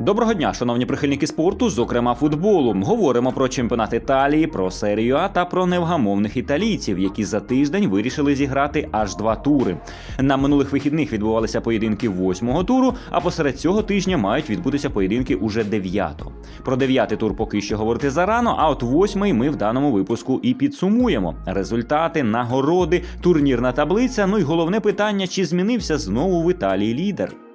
Доброго дня, шановні прихильники спорту, зокрема футболу. Говоримо про чемпіонат Італії, про серію А та про невгамовних італійців, які за тиждень вирішили зіграти аж два тури. На минулих вихідних відбувалися поєдинки восьмого туру, а посеред цього тижня мають відбутися поєдинки уже дев'ятого. Про дев'ятий тур поки що говорити зарано, а от восьмий ми в даному випуску і підсумуємо. Результати, нагороди, турнірна таблиця. Ну і головне питання: чи змінився знову в Італії лідер?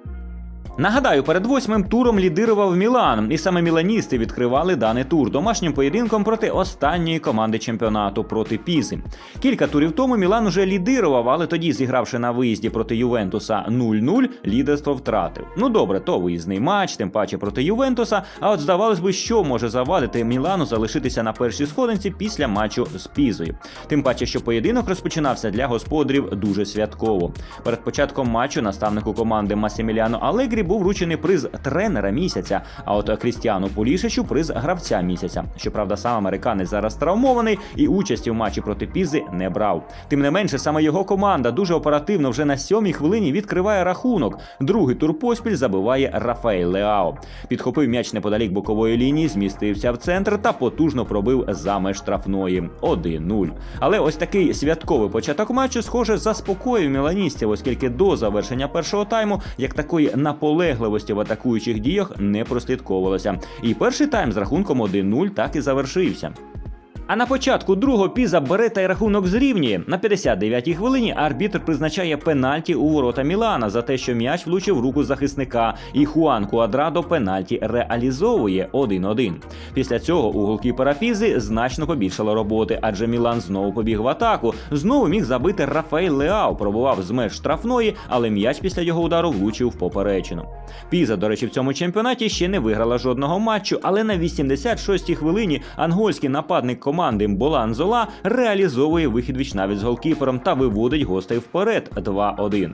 Нагадаю, перед восьмим туром лідирував Мілан, і саме міланісти відкривали даний тур домашнім поєдинком проти останньої команди чемпіонату проти Пізи. Кілька турів тому Мілан уже лідирував, але тоді, зігравши на виїзді проти Ювентуса 0-0, лідерство втратив. Ну добре, то виїзний матч, тим паче проти Ювентуса. А от здавалось би, що може завадити Мілану залишитися на першій сходинці після матчу з Пізою. Тим паче, що поєдинок розпочинався для господарів дуже святково. Перед початком матчу наставнику команди Масіміліано Алегрі був вручений приз тренера місяця. А от Крістіану Полішичу приз гравця місяця. Щоправда, сам американець зараз травмований і участі в матчі проти Пізи не брав. Тим не менше, саме його команда дуже оперативно вже на сьомій хвилині відкриває рахунок. Другий тур поспіль забиває Рафаель Леао. Підхопив м'яч неподалік бокової лінії, змістився в центр та потужно пробив за меж штрафної 1-0. Але ось такий святковий початок матчу, схоже, заспокоїв міланістів, оскільки до завершення першого тайму як такої наполегливості в атакуючих діях не прослідковувалося. І перший тайм з рахунком 1-0 так і завершився. А на початку другого піза бере та й рахунок зрівнює. На 59-й хвилині арбітр призначає пенальті у ворота Мілана за те, що м'яч влучив руку захисника, і Хуан Куадрадо пенальті реалізовує 1-1. Після цього у голкіпера Пізи значно побільшало роботи, адже Мілан знову побіг в атаку. Знову міг забити Рафаель Леау, пробував з меж штрафної, але м'яч після його удару влучив в поперечину. Піза, до речі, в цьому чемпіонаті ще не виграла жодного матчу, але на 86-й хвилині ангольський нападник команди Болан Зола реалізовує вихід вічнавіць з голкіпером та виводить гостей вперед 2-1.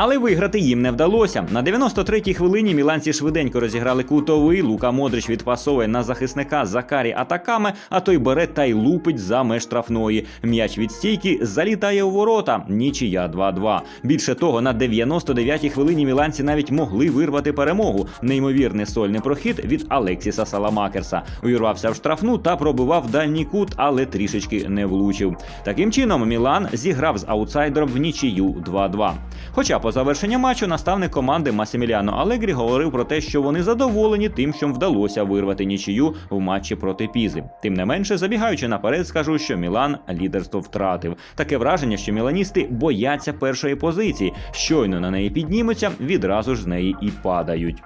Але виграти їм не вдалося. На 93-й хвилині міланці швиденько розіграли кутовий. Лука Модрич відпасовує на захисника Закарі Атакаме, а той бере та й лупить за меж штрафної. М'яч від стійки залітає у ворота. Нічия 2-2. Більше того, на 99-й хвилині міланці навіть могли вирвати перемогу. Неймовірний сольний прохід від Алексіса Саламакерса. Увірвався в штрафну та пробивав дальній кут, але трішечки не влучив. Таким чином, Мілан зіграв з аутсайдером в нічию 2-2. Хоча по завершенню матчу наставник команди Масіміліано Алегрі говорив про те, що вони задоволені тим, що вдалося вирвати нічию в матчі проти Пізи. Тим не менше, забігаючи наперед, скажу, що Мілан лідерство втратив. Таке враження, що міланісти бояться першої позиції. Щойно на неї піднімуться, відразу ж з неї і падають.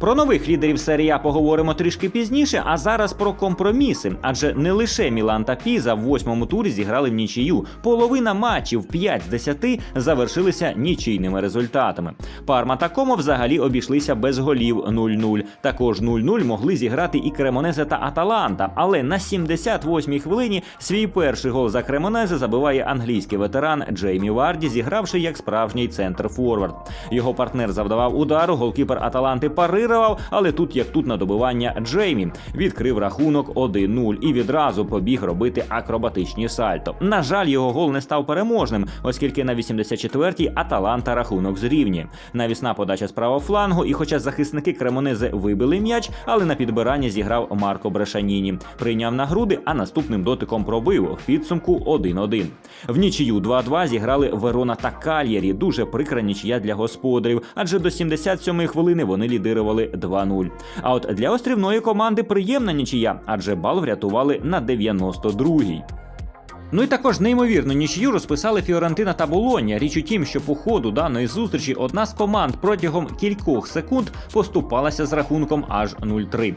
Про нових лідерів серії А поговоримо трішки пізніше, а зараз про компроміси. Адже не лише Мілан та Піза в восьмому турі зіграли в нічию. Половина матчів 5 з 10 завершилися нічийними результатами. Парма та Комо взагалі обійшлися без голів 0-0. Також 0-0 могли зіграти і Кремонезе та Аталанта. Але на 78-й хвилині свій перший гол за Кремонезе забиває англійський ветеран Джеймі Варді, зігравши як справжній центр форвард. Його партнер завдавав удару, голкіпер Аталанти парирував, але тут як тут на добивання Джеймі відкрив рахунок 1-0 і відразу побіг робити акробатичні сальто. На жаль, його гол не став переможним, оскільки на 84-й Аталанта рахунок зрівнює. Навісна подача з правого флангу, і хоча захисники Кремонези вибили м'яч, але на підбиранні зіграв Марко Брешаніні. Прийняв на груди, а наступним дотиком пробив в підсумку 1-1. В нічию 2-2 зіграли Верона та Кальєрі. Дуже прикра нічия для господарів, адже до 77-ї хвилини вони лідирували 2-0. А от для острівної команди приємна нічия, адже бал врятували на 92-й. Ну і також неймовірну нічию розписали Фіорентина та Болонія. Річ у тім, що по ходу даної зустрічі одна з команд протягом кількох секунд поступалася з рахунком аж 0-3.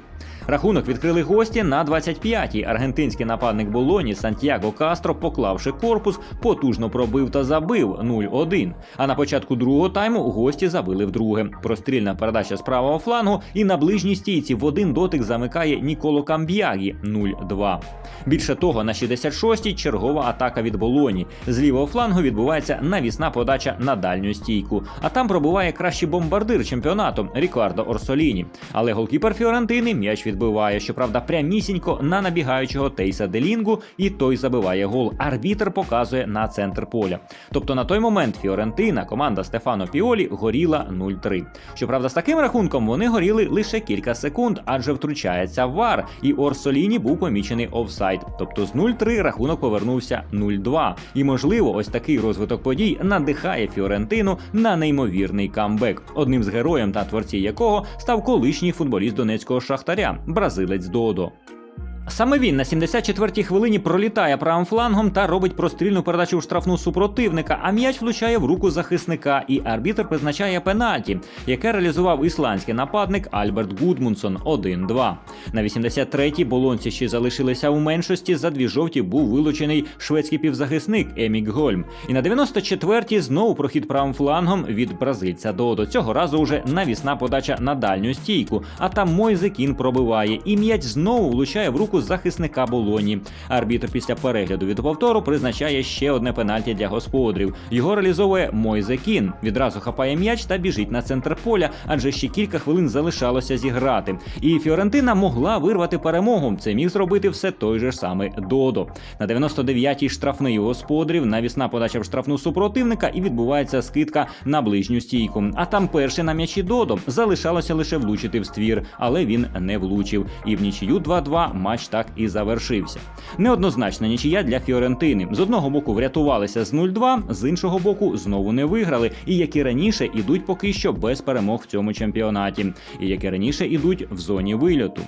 Рахунок відкрили гості на 25-й. Аргентинський нападник Болоні Сантьяго Кастро, поклавши корпус, потужно пробив та забив 0-1. А на початку другого тайму гості забили вдруге. Прострільна передача з правого флангу і на ближній стійці в один дотик замикає Ніколо Камб'ягі 0-2. Більше того, на 66-й чергова атака від Болоні. З лівого флангу відбувається навісна подача на дальню стійку. А там пробуває кращий бомбардир чемпіонату Рікардо Орсоліні. Але голкіпер Фіорентини м'яч відбиває, щоправда, прямісінько на набігаючого Тейса Делінгу, і той забиває гол. Арбітр показує на центр поля. Тобто на той момент Фіорентина, команда Стефано Піолі, горіла 0-3. Щоправда, з таким рахунком вони горіли лише кілька секунд, адже втручається вар, і Орсоліні був помічений офсайд. Тобто з 0-3 рахунок повернувся 0-2. І можливо, ось такий розвиток подій надихає Фіорентину на неймовірний камбек, одним з героїв та творців якого став колишній футболіст донецького шахтаря, бразилець Додо. Саме він на 74-й хвилині пролітає правим флангом та робить прострільну передачу в штрафну супротивника, а м'яч влучає в руку захисника, і арбітр призначає пенальті, яке реалізував ісландський нападник Альберт Гудмунсон 1-2. На 83-й болонці ще залишилися у меншості. За дві жовті був вилучений шведський півзахисник Емік Гольм. І на 94-й знову прохід правим флангом від бразильця до до цього разу уже навісна подача на дальню стійку. А там Мойзе Кін пробиває, і м'яч знову влучає в руку захисника Болоні. Арбітр після перегляду від повтору призначає ще одне пенальті для господарів. Його реалізовує Мойзе Кін. Відразу хапає м'яч та біжить на центр поля, адже ще кілька хвилин залишалося зіграти. І Фіорентина могла вирвати перемогу. Це міг зробити все той же ж самий Додо. На 99-й штрафний господарів, навісна подача в штрафну супротивника і відбувається скидка на ближню стійку. А там перший на м'ячі Додо залишалося лише влучити в ствір, але він не влучив. І в нічию 2-2 матч так і завершився. Неоднозначна нічия для Фіорентини. З одного боку врятувалися з 0-2, з іншого боку знову не виграли. І як і раніше ідуть поки що без перемог в цьому чемпіонаті, і як і раніше ідуть в зоні вильоту.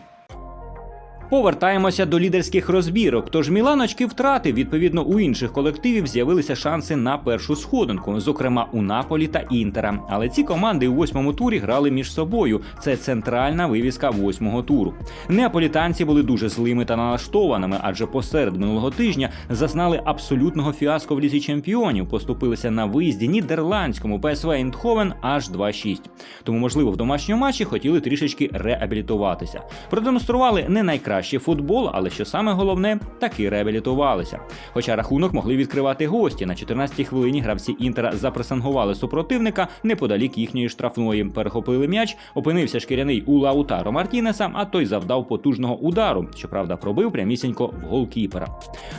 Повертаємося до лідерських розбірок. Тож Мілан очки втратив. Відповідно, у інших колективів з'явилися шанси на першу сходинку, зокрема у Наполі та Інтера. Але ці команди у восьмому турі грали між собою. Це центральна вивіска восьмого туру. Неаполітанці були дуже злими та налаштованими, адже посеред минулого тижня зазнали абсолютного фіаско в лізі чемпіонів. Поступилися на виїзді нідерландському ПСВ Ейндховен аж 2-6. Тому, можливо, в домашньому матчі хотіли трішечки реабілітуватися. Продемонстрували не найкраще кращий футбол, але що саме головне, таки реабілітувалися. Хоча рахунок могли відкривати гості. На 14-й хвилині гравці Інтера запресингували супротивника неподалік їхньої штрафної. Перехопили м'яч, опинився шкіряний у Лаутаро Мартінеса, а той завдав потужного удару. Щоправда, пробив прямісінько в голкіпера.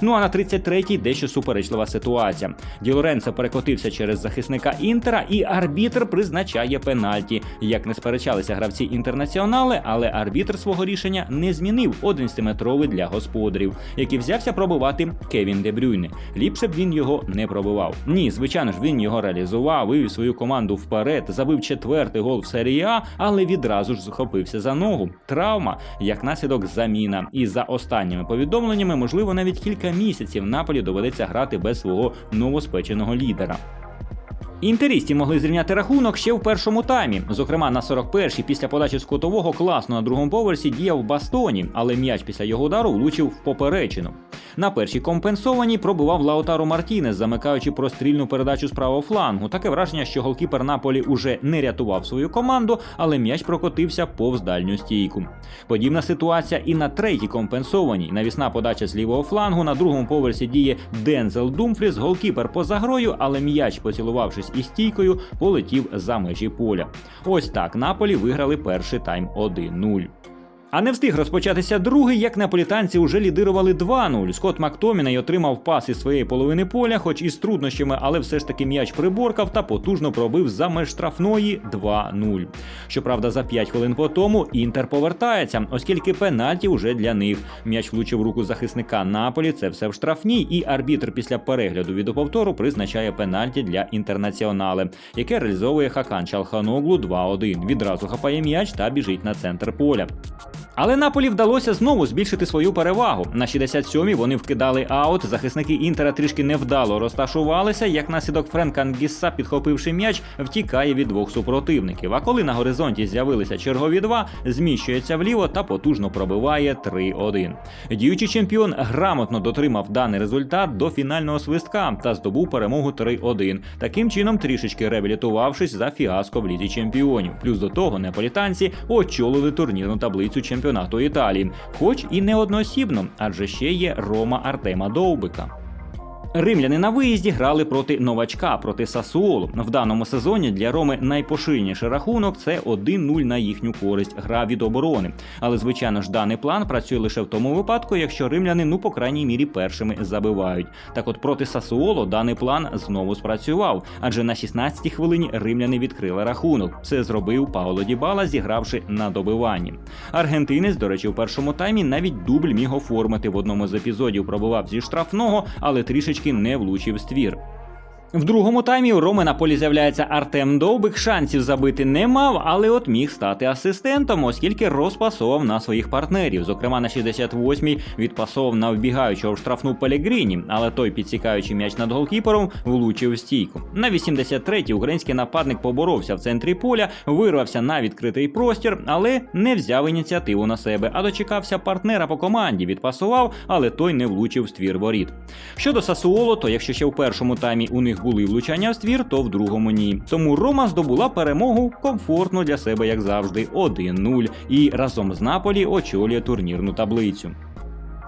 Ну а на 33-й дещо суперечлива ситуація. Ді перекотився через захисника Інтера, і арбітр призначає пенальті. Як не сперечалися гравці інтернаціонали, але арбітр свого рішення не змінив. 11-метровий для господарів, який взявся пробивати Кевін Де Брюйне. Ліпше б він його не пробивав. Ні, звичайно ж, він його реалізував, вивів свою команду вперед, забив четвертий гол в серії А, але відразу ж захопився за ногу. Травма, як наслідок заміна. І за останніми повідомленнями, можливо, навіть кілька місяців Наполі доведеться грати без свого новоспеченого лідера. Інтерісті могли зрівняти рахунок ще в першому таймі. Зокрема, на 41-й після подачі з кутового класно на другому поверсі діяв Бастоні, але м'яч після його удару влучив в поперечину. На першій компенсованій пробував Лаутаро Мартінес, замикаючи прострільну передачу з правого флангу. Таке враження, що голкіпер Наполі уже не рятував свою команду, але м'яч прокотився повз дальню стійку. Подібна ситуація і на третій компенсованій. Навісна подача з лівого флангу. На другому поверсі діє Дензел Думфріс, голкіпер поза грою, але м'яч, поцілувавшись із стійкою, полетів за межі поля. Ось так Наполі виграли перший тайм 1-0. А не встиг розпочатися другий, як наполітанці вже лідирували 2-0. Скотт Мактоміней отримав пас із своєї половини поля, хоч і з труднощами, але все ж таки м'яч приборкав та потужно пробив за меж штрафної 2-0. Щоправда, за 5 хвилин по тому Інтер повертається, оскільки пенальті вже для них. М'яч влучив руку захисника Наполі. Це все в штрафній, і арбітр після перегляду відеоповтору призначає пенальті для інтернаціонали, яке реалізовує Хакан Чалханоглу 2-1. Відразу хапає м'яч та біжить на центр поля. Але Наполі вдалося знову збільшити свою перевагу. На 67-й вони вкидали аут. Захисники Інтера трішки невдало розташувалися. Як наслідок Френка Ангісса, підхопивши м'яч, втікає від двох супротивників. А коли на горизонті з'явилися чергові два, зміщується вліво та потужно пробиває 3-1. Діючий чемпіон грамотно дотримав даний результат до фінального свистка та здобув перемогу 3-1. Таким чином, трішечки реабілітувавшись за фіаско в лізі чемпіонів. Плюс до того неаполітанці очолили турнірну таблицю чемпіонату Італії, хоч і не одноосібно, адже ще є Рома Артема Довбика. Римляни на виїзді грали проти новачка, проти Сасуолу. В даному сезоні для Роми найпоширеніший рахунок це 1-0 на їхню користь, гра від оборони. Але звичайно ж даний план працює лише в тому випадку, якщо римляни, ну по крайній мірі, першими забивають. Так от проти Сасуоло даний план знову спрацював, адже на 16-й хвилині римляни відкрили рахунок. Це зробив Паоло Дібала, зігравши на добиванні. Аргентинець, до речі, у першому таймі навіть дубль міг оформити в одному з епізодів. Пробував зі штрафного, але трішечки не влучив ствір. В другому таймі у Роми на полі з'являється Артем Довбик. Шансів забити не мав, але от міг стати асистентом, оскільки розпасовував на своїх партнерів. Зокрема, на 68-й відпасовував на вбігаючого в штрафну Пелегріні, але той, підсікаючи м'яч над голкіпером, влучив в стійку. На 83-й український нападник поборовся в центрі поля, вирвався на відкритий простір, але не взяв ініціативу на себе, а дочекався партнера по команді, відпасував, але той не влучив в ствір воріт. Щодо Сасуоло, то якщо ще в першому таймі у них були влучання в ствір, то в другому ні. Тому Рома здобула перемогу комфортно для себе, як завжди, 1-0, і разом з Наполі очолює турнірну таблицю.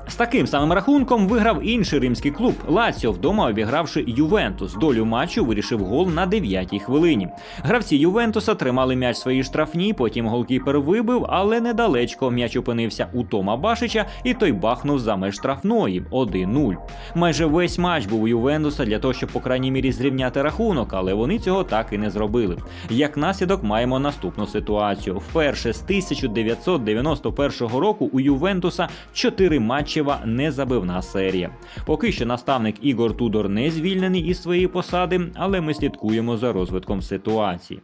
З таким самим рахунком виграв інший римський клуб Лаціо вдома обігравши Ювентус. Долю матчу вирішив гол на 9-й хвилині. Гравці Ювентуса тримали м'яч своїй штрафній, потім голкіпер вибив, але недалечко м'яч опинився у Тома Башича, і той бахнув за меж штрафної 1-0. Майже весь матч був у Ювентуса для того, щоб по крайній мірі зрівняти рахунок, але вони цього так і не зробили. Як наслідок маємо наступну ситуацію. Вперше з 1991 року у Ювентуса 4 матчева незабивна серія. Поки що наставник Ігор Тудор не звільнений із своєї посади, але ми слідкуємо за розвитком ситуації.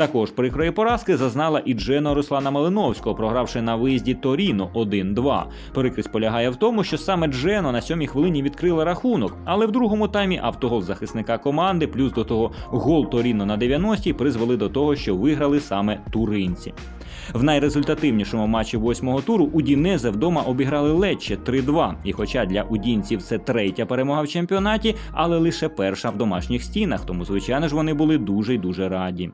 Також прикрої поразки зазнала і Джено Руслана Малиновського, програвши на виїзді Торіно 1-2. Прикрість полягає в тому, що саме Джено на сьомій хвилині відкрила рахунок, але в другому таймі автогол захисника команди, плюс до того гол Торіно на 90-й призвели до того, що виграли саме туринці. В найрезультативнішому матчі восьмого туру Удінезе вдома обіграли Лечче 3-2. І хоча для удінців це третя перемога в чемпіонаті, але лише перша в домашніх стінах, тому звичайно ж вони були дуже й дуже раді.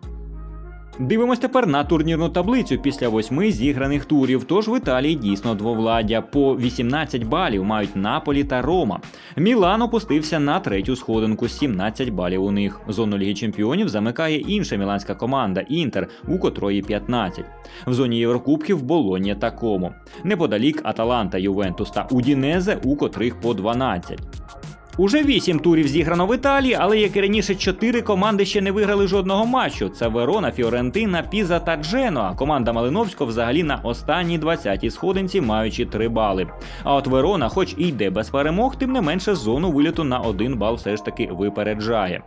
Дивимось тепер на турнірну таблицю після восьми зіграних турів. Тож в Італії дійсно двовладдя. По 18 балів мають Наполі та Рома. Мілан опустився на третю сходинку, 17 балів у них. Зону Ліги Чемпіонів замикає інша міланська команда Інтер, у котрої 15. В зоні Єврокубків Болонія та Комо. Неподалік Аталанта, Ювентус та Удінезе, у котрих по 12. Уже вісім турів зіграно в Італії, але як і раніше, чотири команди ще не виграли жодного матчу. Це Верона, Фіорентина, Піза та Дженоа. Команда Малиновського взагалі на останній 20-й сходинці, маючи три бали. А от Верона, хоч і йде без перемог, тим не менше зону виліту на один бал все ж таки випереджає.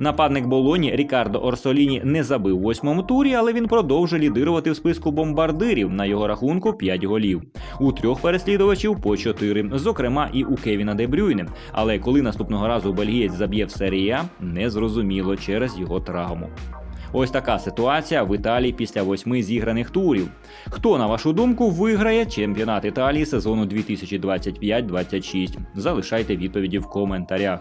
Нападник Болоні Рікардо Орсоліні не забив у восьмому турі, але він продовжує лідирувати в списку бомбардирів. На його рахунку 5 голів. У трьох переслідувачів по 4, зокрема і у Кевіна Де Брюйне. Але коли наступного разу бельгієць заб'є в серії А, незрозуміло через його травму. Ось така ситуація в Італії після восьми зіграних турів. Хто, на вашу думку, виграє чемпіонат Італії сезону 2025-26? Залишайте відповіді в коментарях.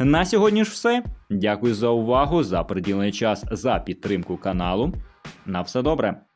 На сьогодні ж все. Дякую за увагу, за приділений час, за підтримку каналу. На все добре.